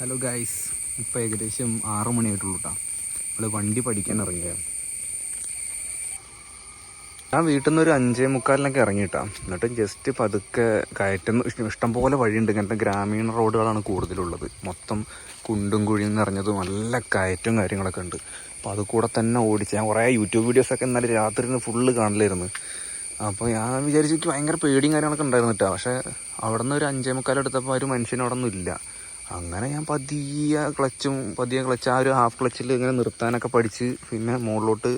Hello guys ഇപ്പോൾ ഏകദേശം ആറു മണിയായിട്ടുള്ളൂ കേട്ടോ നമ്മൾ വണ്ടി പഠിക്കാൻ ഇറങ്ങിയാണ് ഞാൻ വീട്ടിൽ നിന്ന് ഒരു അഞ്ചേ മുക്കാലിനൊക്കെ ഇറങ്ങിയിട്ടാ. എന്നിട്ട് ജസ്റ്റ് പതുക്കെ കയറ്റുന്ന ഇഷ്ടം- ഇഷ്ടംപോലെ വഴിയുണ്ട്. ഇങ്ങനത്തെ ഗ്രാമീണ റോഡുകളാണ് കൂടുതലുള്ളത്. മൊത്തം കുണ്ടും കുഴിയും നിറഞ്ഞതും നല്ല കയറ്റും കാര്യങ്ങളൊക്കെ ഉണ്ട്. അപ്പോൾ അത് കൂടെ തന്നെ ഓടിച്ച് ഞാൻ കുറേ യൂട്യൂബ് വീഡിയോസൊക്കെ ഇന്നലെ രാത്രി ഫുള്ള് കാണലായിരുന്നു. അപ്പോൾ ഞാൻ വിചാരിച്ചു എനിക്ക് ഭയങ്കര പേടിയും കാര്യങ്ങളൊക്കെ ഉണ്ടായിരുന്നു കേട്ടോ പക്ഷേ അവിടെ നിന്ന് ഒരു അഞ്ചേ മുക്കാലെടുത്തപ്പോൾ ഒരു മനുഷ്യൻ അവിടെ ഒന്നും ഇല്ല. അങ്ങനെ ഞാൻ പതിയെ ക്ലച്ചും പതിയെ ക്ലച്ച് ആ ഒരു ഹാഫ് ക്ലച്ചിൽ ഇങ്ങനെ നിർത്താനൊക്കെ പഠിച്ച് പിന്നെ മുകളിലോട്ട്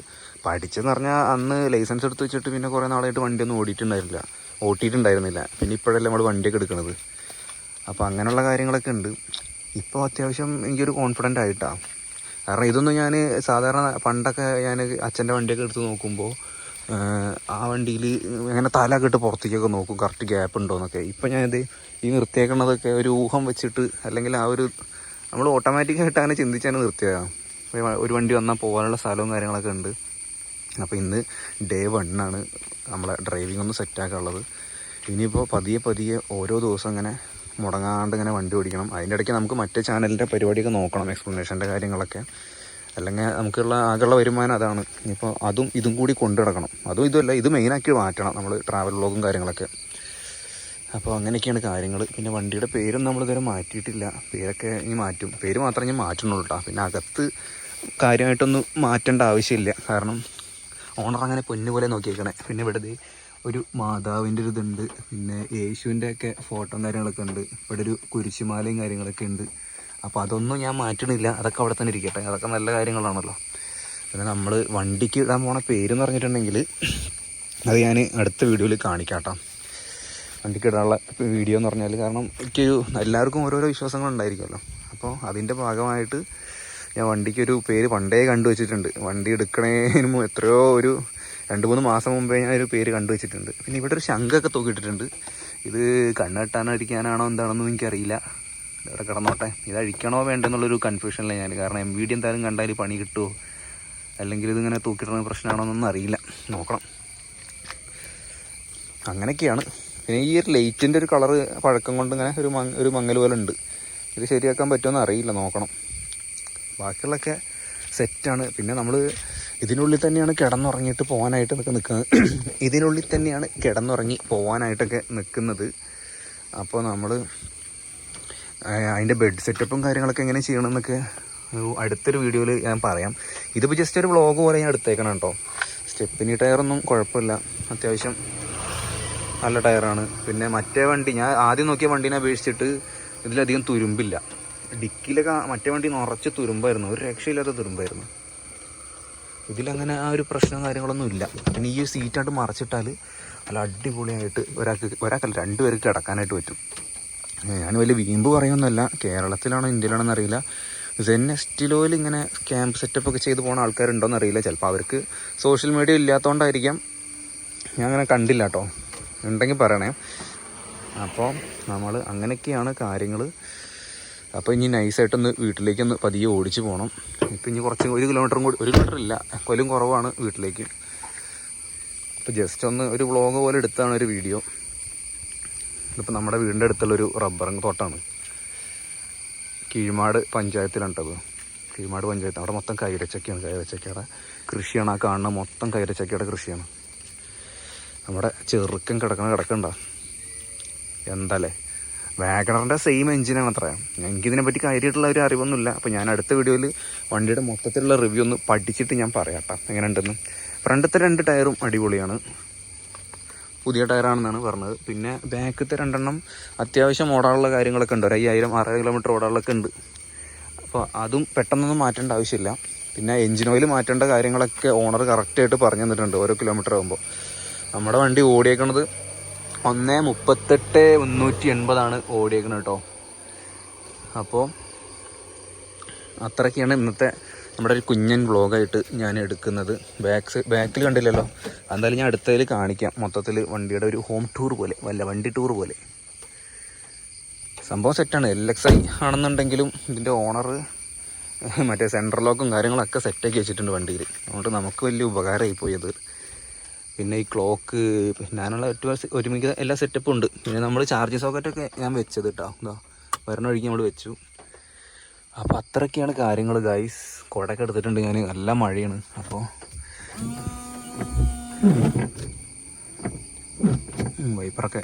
പഠിച്ചെന്ന് പറഞ്ഞാൽ അന്ന് ലൈസൻസ് എടുത്ത് വെച്ചിട്ട് പിന്നെ കുറേ നാളായിട്ട് വണ്ടിയൊന്നും ഓടിയിട്ടുണ്ടായിരുന്നില്ല. ഓട്ടിയിട്ടുണ്ടായിരുന്നില്ല. പിന്നെ ഇപ്പോഴല്ലേ നമ്മൾ വണ്ടിയൊക്കെ എടുക്കുന്നത് അപ്പോൾ അങ്ങനെയുള്ള കാര്യങ്ങളൊക്കെ ഉണ്ട്. ഇപ്പോൾ അത്യാവശ്യം എനിക്കൊരു കോൺഫിഡന്റ് ആയിട്ടാണ് കാരണം ഇതൊന്നും ഞാൻ സാധാരണ പണ്ടൊക്കെ ഞാൻ അച്ഛന്റെ വണ്ടിയൊക്കെ എടുത്ത് നോക്കുമ്പോൾ ആ വണ്ടിയിൽ ഇങ്ങനെ തല ഇട്ട് പുറത്തേക്കൊക്കെ നോക്കും കറക്റ്റ് ഗ്യാപ്പ് ഉണ്ടോ എന്നൊക്കെ ഇപ്പം ഞാനിത് ഈ നിർത്തിയേക്കണതൊക്കെ ഒരു ഊഹം വെച്ചിട്ട് അല്ലെങ്കിൽ ആ ഒരു നമ്മൾ ഓട്ടോമാറ്റിക്കായിട്ട് അങ്ങനെ ചിന്തിച്ചാണ് നിർത്തിയതാണ് ഒരു വണ്ടി വന്നാൽ പോകാനുള്ള സ്ഥലവും കാര്യങ്ങളൊക്കെ ഉണ്ട്. അപ്പോൾ ഇന്ന് ഡേ വണ്ണാണ് നമ്മളെ ഡ്രൈവിംഗ് ഒന്ന് സെറ്റാക്കാനുള്ളത് ഇനിയിപ്പോൾ പതിയെ പതിയെ ഓരോ ദിവസം ഇങ്ങനെ മുടങ്ങാണ്ട് ഇങ്ങനെ വണ്ടി ഓടിക്കണം. അതിന്റെ ഇടയ്ക്ക് നമുക്ക് മറ്റേ ചാനലിന്റെ പരിപാടിയൊക്കെ നോക്കണം എക്സ്പ്ലനേഷന്റെ കാര്യങ്ങളൊക്കെ. അല്ലെങ്കിൽ നമുക്കുള്ള ആകെയുള്ള വരുമാനം അതാണ്. ഇനിയിപ്പോൾ അതും ഇതും കൂടി കൊണ്ടു നടക്കണം. അതും ഇതുമല്ല ഇത് മെയിനാക്കി മാറ്റണം നമ്മൾ ട്രാവൽ വ്ളോഗും കാര്യങ്ങളൊക്കെ. അപ്പോൾ അങ്ങനെയൊക്കെയാണ് കാര്യങ്ങൾ പിന്നെ വണ്ടിയുടെ പേരും നമ്മൾ ഇതുവരെ മാറ്റിയിട്ടില്ല. പേരൊക്കെ ഇനി മാറ്റും. പേര് മാത്രമേ ഞാൻ മാറ്റുന്നുള്ളൂ കേട്ടോ പിന്നെ അകത്ത് കാര്യമായിട്ടൊന്നും മാറ്റേണ്ട ആവശ്യമില്ല. കാരണം ഓണർ അങ്ങനെ പൊന്നു പോലെ നോക്കിയേക്കണേ. പിന്നെ ഇവിടെ ഒരു മാതാവിന്റെ ഒരു ഇതുണ്ട്. പിന്നെ യേശുവിന്റെ ഒക്കെ ഫോട്ടോയും കാര്യങ്ങളൊക്കെ ഉണ്ട്. ഇവിടെ ഒരു കുരിശുമാലയും കാര്യങ്ങളൊക്കെ ഉണ്ട്. അപ്പോൾ അതൊന്നും ഞാൻ മാറ്റണില്ല. അതൊക്കെ അവിടെ തന്നെ ഇരിക്കട്ടെ. അതൊക്കെ നല്ല കാര്യങ്ങളാണല്ലോ. പിന്നെ നമ്മൾ വണ്ടിക്ക് ഇടാൻ പോണ പേരെന്ന് പറഞ്ഞിട്ടുണ്ടെങ്കിൽ അത് ഞാൻ അടുത്ത വീഡിയോയിൽ കാണിക്കാം കേട്ടോ വണ്ടിക്ക് ഇടാനുള്ള വീഡിയോ എന്ന് പറഞ്ഞാൽ കാരണം എനിക്കൊരു എല്ലാവർക്കും ഓരോരോ വിശ്വാസങ്ങൾ ഉണ്ടായിരിക്കുമല്ലോ. അപ്പോൾ അതിന്റെ ഭാഗമായിട്ട് ഞാൻ വണ്ടിക്കൊരു പേര് പണ്ടേ കണ്ടു വെച്ചിട്ടുണ്ട്. വണ്ടി എടുക്കണേന് എത്രയോ ഒരു രണ്ട് മൂന്ന് മാസം മുമ്പേ ഞാൻ ഒരു പേര് കണ്ടു വെച്ചിട്ടുണ്ട്. പിന്നെ ഇവിടെ ഒരു ശംഖൊക്കെ തൂക്കിയിട്ടിട്ടുണ്ട്. ഇത് കണ്ണെട്ടാനോ അടിക്കാനാണോ എന്താണെന്നൊന്നും എനിക്കറിയില്ല. ഇവിടെ കിടന്നോട്ടെ. ഇത് അഴിക്കണോ വേണ്ടെന്നുള്ളൊരു കൺഫ്യൂഷനിലാണ് ഞാൻ. കാരണം എം വി ഡി എന്തായാലും കണ്ടാൽ പണി കിട്ടുമോ അല്ലെങ്കിൽ ഇതിങ്ങനെ തൂക്കിയിടുന്ന പ്രശ്നമാണോ എന്നൊന്നും അറിയില്ല. നോക്കണം. അങ്ങനെയൊക്കെയാണ്. പിന്നെ ഈ ഒരു ലൈറ്റിന്റെ ഒരു കളറ് പഴക്കം കൊണ്ട് ഇങ്ങനെ ഒരു മങ്ങ ഒരു മങ്ങൽ പോലെ ഉണ്ട്. ഇത് ശരിയാക്കാൻ പറ്റുമെന്ന് അറിയില്ല. നോക്കണം. ബാക്കിയുള്ളൊക്കെ സെറ്റാണ് പിന്നെ നമ്മൾ ഇതിനുള്ളിൽ തന്നെയാണ് കിടന്നുറങ്ങിയിട്ട് പോകാനായിട്ട് നിൽക്കുന്നത് ഇതിനുള്ളിൽ തന്നെയാണ് കിടന്നുറങ്ങി പോകാനായിട്ടൊക്കെ നിൽക്കുന്നത് അപ്പോൾ നമ്മൾ അതിന്റെ ബെഡ് സെറ്റപ്പും കാര്യങ്ങളൊക്കെ എങ്ങനെ ചെയ്യണം എന്നൊക്കെ അടുത്തൊരു വീഡിയോയിൽ ഞാൻ പറയാം. ഇതിപ്പോൾ ജസ്റ്റ് ഒരു വ്ളോഗ് പോലെ ഞാൻ എടുത്തേക്കണം കേട്ടോ സ്റ്റെപ്പിനി ടയറൊന്നും കുഴപ്പമില്ല. അത്യാവശ്യം നല്ല ടയറാണ് പിന്നെ മറ്റേ വണ്ടി ഞാൻ ആദ്യം നോക്കിയ വണ്ടീനെ അപേക്ഷിച്ചിട്ട് ഇതിലധികം തുരുമ്പില്ല. ഡിക്കിയിലൊക്കെ മറ്റേ വണ്ടി നിറച്ച് തുരുമ്പായിരുന്നു. ഒരു രക്ഷയില്ലാത്ത തുരുമ്പായിരുന്നു. ഇതിലങ്ങനെ ആ ഒരു പ്രശ്നം കാര്യങ്ങളൊന്നും ഇല്ല. പിന്നെ ഈ സീറ്റായിട്ട് മറച്ചിട്ടാൽ നല്ല അടിപൊളിയായിട്ട് ഒരാൾക്ക് ഒരാൾക്കല്ല രണ്ടുപേർക്ക് കിടക്കാനായിട്ട് പറ്റും. ഞാൻ വലിയ വീമ്പ് പറയുമെന്നല്ല കേരളത്തിലാണോ ഇന്ത്യയിലാണോ അറിയില്ല. സെൻ എസ്റ്റിലോയിൽ ഇങ്ങനെ ക്യാമ്പ് സെറ്റപ്പ് ഒക്കെ ചെയ്ത് പോകുന്ന ആൾക്കാരുണ്ടോയെന്ന് അറിയില്ല. ചിലപ്പോൾ അവർക്ക് സോഷ്യൽ മീഡിയ ഇല്ലാത്തതുകൊണ്ടായിരിക്കാം ഞാൻ അങ്ങനെ കണ്ടില്ല കേട്ടോ ഉണ്ടെങ്കിൽ പറയണേ. അപ്പോൾ നമ്മൾ അങ്ങനെയൊക്കെയാണ് കാര്യങ്ങൾ അപ്പോൾ ഇനി നൈസായിട്ടൊന്ന് വീട്ടിലേക്കൊന്ന് പതിയെ ഓടിച്ച് പോകണം ഇപ്പം ഇനി കുറച്ച് ഒരു കിലോമീറ്ററും കൂടി ഒരു കിലോമീറ്റർ ഇല്ല. കൊലും കുറവാണ് വീട്ടിലേക്ക്. അപ്പോൾ ജസ്റ്റ് ഒന്ന് ഒരു വ്ളോഗ് പോലെ എടുത്താണ് ഒരു വീഡിയോ ഇതിപ്പോൾ നമ്മുടെ വീടിന്റെ അടുത്തുള്ളൊരു റബ്ബറിങ് തോട്ടമാണ് കീഴ്മാട് പഞ്ചായത്തിലാണ് കേട്ടത് കീഴ്മാട് പഞ്ചായത്ത്. അവിടെ മൊത്തം കൈരച്ചക്കയാണ് കൈരച്ചക്കയുടെ കൃഷിയാണ് ആ കാണുന്ന മൊത്തം കൈരച്ചക്കയുടെ കൃഷിയാണ്. നമ്മുടെ ചെറുക്കൻ കിടക്കണ കിടക്കണ്ട? എന്താല്ലേ? വാഗണറിന്റെ സെയിം എഞ്ചിനാണ് അത്ര. എനിക്കിതിനെ പറ്റി കാര്യമായിട്ടുള്ള ഒരു അറിവൊന്നുമില്ല. അപ്പോൾ ഞാൻ അടുത്ത വീഡിയോയിൽ വണ്ടിയുടെ മൊത്തത്തിലുള്ള റിവ്യൂ ഒന്ന് പഠിച്ചിട്ട് ഞാൻ പറയാം കേട്ടോ എങ്ങനെ ഉണ്ടെന്ന് ഫ്രണ്ടത്തെ രണ്ട് ടയറും അടിപൊളിയാണ്. പുതിയ ടയറാണെന്നാണ് പറഞ്ഞത്. പിന്നെ ബാക്കത്തെ രണ്ടെണ്ണം അത്യാവശ്യം ഓടാനുള്ള കാര്യങ്ങളൊക്കെ ഉണ്ട്. ഒരു അയ്യായിരം ആറായിരം കിലോമീറ്റർ ഓടാനുള്ളതൊക്കെ ഉണ്ട്. അപ്പോൾ അതും പെട്ടെന്നൊന്നും മാറ്റേണ്ട ആവശ്യമില്ല. പിന്നെ എഞ്ചിൻ ഓയിൽ മാറ്റേണ്ട കാര്യങ്ങളൊക്കെ ഓണർ കറക്റ്റായിട്ട് പറഞ്ഞു തന്നിട്ടുണ്ട് ഓരോ കിലോമീറ്റർ ആകുമ്പോൾ നമ്മുടെ വണ്ടി ഓടിയേക്കണത് ഒന്ന് മുപ്പത്തെട്ട് മുന്നൂറ്റി എൺപതാണ് ഓടിയേക്കണത് കേട്ടോ. അപ്പോൾ അത്രയ്ക്കാണ് ഇന്നത്തെ നമ്മുടെ ഒരു കുഞ്ഞൻ വ്ളോഗായിട്ട് ഞാൻ എടുക്കുന്നത് ബാക്ക് ബാക്കിൽ കണ്ടില്ലല്ലോ. എന്തായാലും ഞാൻ അടുത്തതിൽ കാണിക്കാം. മൊത്തത്തിൽ വണ്ടിയുടെ ഒരു ഹോം ടൂർ പോലെ വല്ല വണ്ടി ടൂർ പോലെ. സംഭവം സെറ്റാണ് എൽ എക്സ് ഐ ആണെന്നുണ്ടെങ്കിലും ഇതിന്റെ ഓണർ മറ്റേ സെൻട്രൽ ലോക്കും കാര്യങ്ങളൊക്കെ സെറ്റാക്കി വെച്ചിട്ടുണ്ട് വണ്ടിയിൽ അതുകൊണ്ട് നമുക്ക് വലിയ ഉപകാരമായി പോയത്. പിന്നെ ഈ ക്ലോക്ക് ഞാനുള്ള ഏറ്റവും ഒരുമിക്ക എല്ലാ സെറ്റപ്പും ഉണ്ട്. പിന്നെ നമ്മൾ ചാർജിങ് സോക്കറ്റൊക്കെ ഞാൻ വെച്ചത് കേട്ടോ എന്താ വരണ വഴിക്ക് നമ്മൾ വെച്ചു. അപ്പോൾ അത്രയൊക്കെയാണ് കാര്യങ്ങൾ ഗൈസ് കുടയൊക്കെ എടുത്തിട്ടുണ്ട് ഞാൻ നല്ല മഴയാണ്. അപ്പോൾ വൈപ്പറൊക്കെ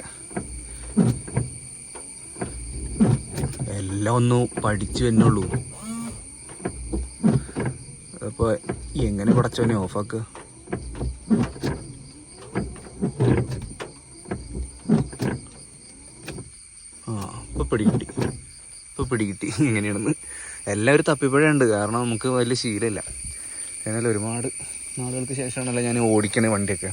എല്ലാം ഒന്ന് പഠിച്ചു എന്നുള്ളൂ അപ്പോൾ എങ്ങനെ പടച്ചോനെ ഓഫാക്കുക ആ ഇപ്പോൾ പിടികിട്ടി. ഇപ്പോൾ പിടികിട്ടി. എങ്ങനെയാണെന്ന് എല്ലാവരും തപ്പിപ്പഴുണ്ട് കാരണം നമുക്ക് വലിയ ശീലമില്ല. എന്നാൽ ഒരുപാട് നാളുകൾക്ക് ശേഷമാണല്ലോ ഞാൻ ഓടിക്കണേ വണ്ടിയൊക്കെ.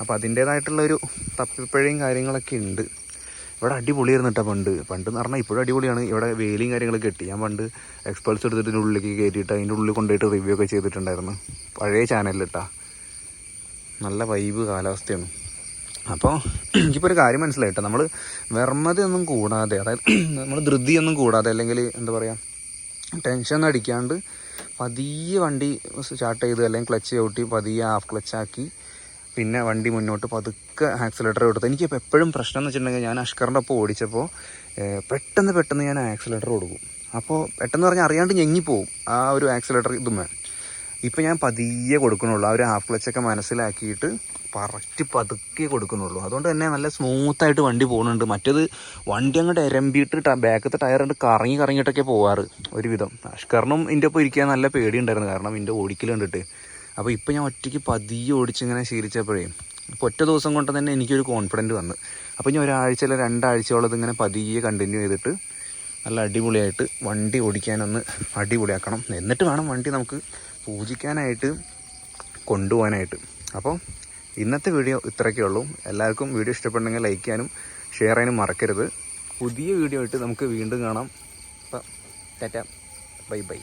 അപ്പോൾ അതിന്റേതായിട്ടുള്ളൊരു തപ്പിപ്പഴയും കാര്യങ്ങളൊക്കെ ഉണ്ട്. ഇവിടെ അടിപൊളിയായിരുന്നു കേട്ടോ പണ്ട്. പണ്ട് എന്ന് പറഞ്ഞാൽ ഇപ്പോഴും അടിപൊളിയാണ്. ഇവിടെ വേലിയും കാര്യങ്ങളൊക്കെ കിട്ടി. ഞാൻ പണ്ട് എക്സ്പൾസ് എടുത്തിട്ട് ഉള്ളിലേക്ക് കയറ്റിയിട്ട് അതിന്റെ ഉള്ളിൽ കൊണ്ടുപോയിട്ട് റിവ്യൂ ഒക്കെ ചെയ്തിട്ടുണ്ടായിരുന്നു. പഴയ ചാനലിൽ ഇട്ടാ നല്ല വൈബ് കാലാവസ്ഥയാണ്. അപ്പോൾ എനിക്കിപ്പോൾ ഒരു കാര്യം മനസ്സിലായിട്ടോ നമ്മൾ വെർമ്മതയൊന്നും കൂടാതെ അതായത് നമ്മൾ ധൃതിയൊന്നും കൂടാതെ അല്ലെങ്കിൽ എന്താ പറയുക ടെൻഷൻ അടിക്കാണ്ട് പതിയെ വണ്ടി സ്റ്റാർട്ട് ചെയ്ത് അല്ലെങ്കിൽ ക്ലച്ച് ചവിട്ടി പതിയെ ഹാഫ് ക്ലച്ചാക്കി പിന്നെ വണ്ടി മുന്നോട്ട് പതുക്കെ ആക്സിലേറ്റർ കൊടുത്തു. എനിക്ക് എപ്പോഴും പ്രശ്നം എന്ന് വെച്ചിട്ടുണ്ടെങ്കിൽ ഞാൻ അഷ്കറിന്റെ ഒപ്പം ഓടിച്ചപ്പോൾ പെട്ടെന്ന് പെട്ടെന്ന് ഞാൻ ആക്സിലേറ്റർ കൊടുക്കും. അപ്പോൾ പെട്ടെന്ന് പറഞ്ഞാൽ അറിയാണ്ട് ഞെങ്ങിപ്പോവും ആ ഒരു ആക്സിലേറ്റർ ഇതുമേ. ഇപ്പം ഞാൻ പതിയെ കൊടുക്കണുള്ളൂ ആ ഒരു ഹാഫ് ക്ലച്ചൊക്കെ മനസ്സിലാക്കിയിട്ട് പറച്ച് പതുക്കെ കൊടുക്കുന്നുള്ളൂ. അതുകൊണ്ട് തന്നെ നല്ല സ്മൂത്തായിട്ട് വണ്ടി പോകുന്നുണ്ട് മറ്റേത് വണ്ടി അങ്ങോട്ട് എരമ്പിയിട്ട് ബാക്കത്തെ ടയർ കണ്ട് കറങ്ങി കറങ്ങിയിട്ടൊക്കെ പോവാറ് ഒരുവിധം. അഷ്കറിനും എന്റെ ഒപ്പം ഇരിക്കാൻ നല്ല പേടിയുണ്ടായിരുന്നു. കാരണം എന്റെ ഓടിക്കൽ കണ്ടിട്ട് അപ്പോൾ ഇപ്പം ഞാൻ ഒറ്റയ്ക്ക് പതിയെ ഓടിച്ചിങ്ങനെ ശീലിച്ചപ്പോഴേ ഇപ്പോൾ ഒറ്റ ദിവസം കൊണ്ട് തന്നെ എനിക്കൊരു കോൺഫിഡന്റ് വന്നു. അപ്പോൾ ഞാൻ ഒരാഴ്ച അല്ല രണ്ടാഴ്ചയോളം ഇതിങ്ങനെ പതിയെ കണ്ടിന്യൂ ചെയ്തിട്ട് നല്ല അടിപൊളിയായിട്ട് വണ്ടി ഓടിക്കാനൊന്ന് അടിപൊളിയാക്കണം. എന്നിട്ട് വേണം വണ്ടി നമുക്ക് പൂജിക്കാനായിട്ട് കൊണ്ടുപോകാനായിട്ട്. അപ്പോൾ ഇന്നത്തെ വീഡിയോ ഇത്രയൊക്കെ ഉള്ളൂ. എല്ലാവർക്കും വീഡിയോ ഇഷ്ടപ്പെട്ടെങ്കിൽ ലൈക്ക് ചെയ്യാനും ഷെയർ ചെയ്യാനും മറക്കരുത്. പുതിയ വീഡിയോ ആയിട്ട് നമുക്ക് വീണ്ടും കാണാം. അപ്പം ടാറ്റ. Bye bye.